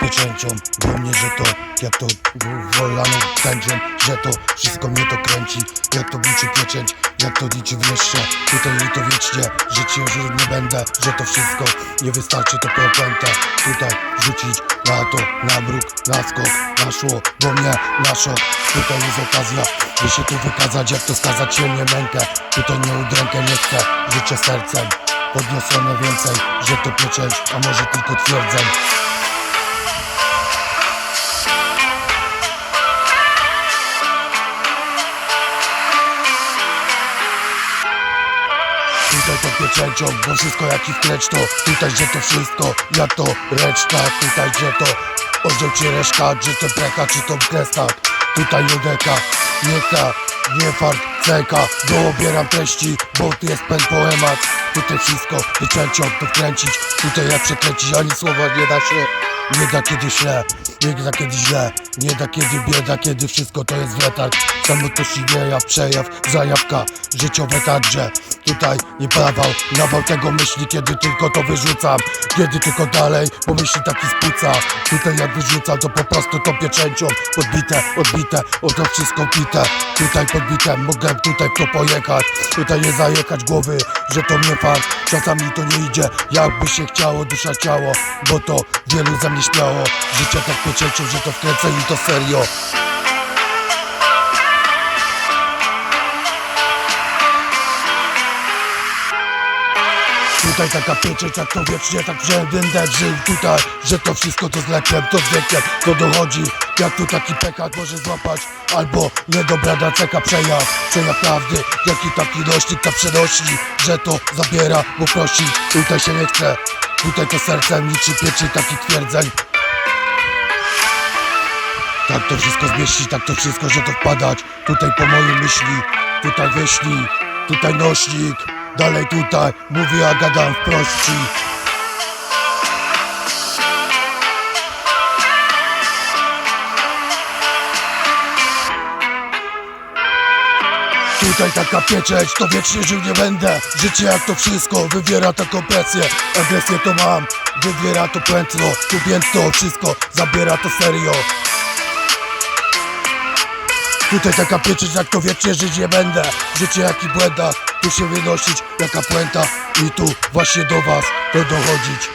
pieczęcią Do mnie, że to, jak to wolaną tęczą Że to wszystko mnie to kręci. Jak to liczy pieczęć, jak to liczy wreszcie Tutaj i to wiecznie, życie już nie będę Że to wszystko nie wystarczy, to piątęte Tutaj rzucić na to, na bruk, na skok, na szło Bo mnie na szok, tutaj jest okazja By się tu wykazać, jak to skazać się nie mękę? Tutaj nie udrękę nie chcę, życzę sercem Podniosone więcej, że to pieczęć, a może tylko twierdzeń Tutaj to pieczęcią, bo wszystko jak i wkleć to Tutaj, że to wszystko, ja to reszta Tutaj, że to orzeł czy reszka Że to preka, czy to krestak Tutaj jodeka, nie ta, nie fart, ceka Bo obieram treści, bo tu jest pen poemat Tutaj wszystko pieczęcią to wkręcić Tutaj jak przekręcić, ani słowa nie da się Nie da kiedy źle, nie da kiedy źle Nie da kiedy bieda, kiedy wszystko to jest letarg Samotności nie ja przejaw, zajawka Życiowe także Tutaj nie prawał, nawał tego myśli Kiedy tylko to wyrzucam. Kiedy tylko dalej, bo myśli taki spuca Tutaj jak wyrzucam, to po prostu to pieczęcią Podbite, odbite, o to wszystko pite. Tutaj podbite, mogę tutaj to pojechać. Tutaj nie zajechać głowy, że to mnie fakt. Czasami to nie idzie, jakby się chciało Dusza ciało, bo to wielu ze mnie śmiało. Życie tak pieczęcią, że to wkręcę i to serio Tutaj taka pieczęć, jak to wiecznie, tak będę żył tutaj Że to wszystko to z lekiem, to z wiekiem, to dochodzi. Jak tu taki pekat może złapać Albo niedobra daceka przejaw Przejaw prawdy, jaki taki nośnik ta przenosi Że to zabiera, bo prosi. Tutaj się nie chce, tutaj to sercem liczy pieczy taki twierdzeń. Tak to wszystko zmieścić, tak to wszystko, że to wpadać. Tutaj po mojej myśli, tutaj wyślij Tutaj nośnik, dalej tutaj Mówię, a gadam wprost ci Tutaj taka pieczęć, to wiecznie żył nie będę. Życie jak to wszystko, wywiera taką presję. Agresję to mam, wywiera to pętno. Tu więc to wszystko, zabiera to serio. Tutaj taka pieczęć, jak to wiecznie żyć nie będę. Życie jak i tu się wynosić jaka puenta I tu właśnie do was to dochodzić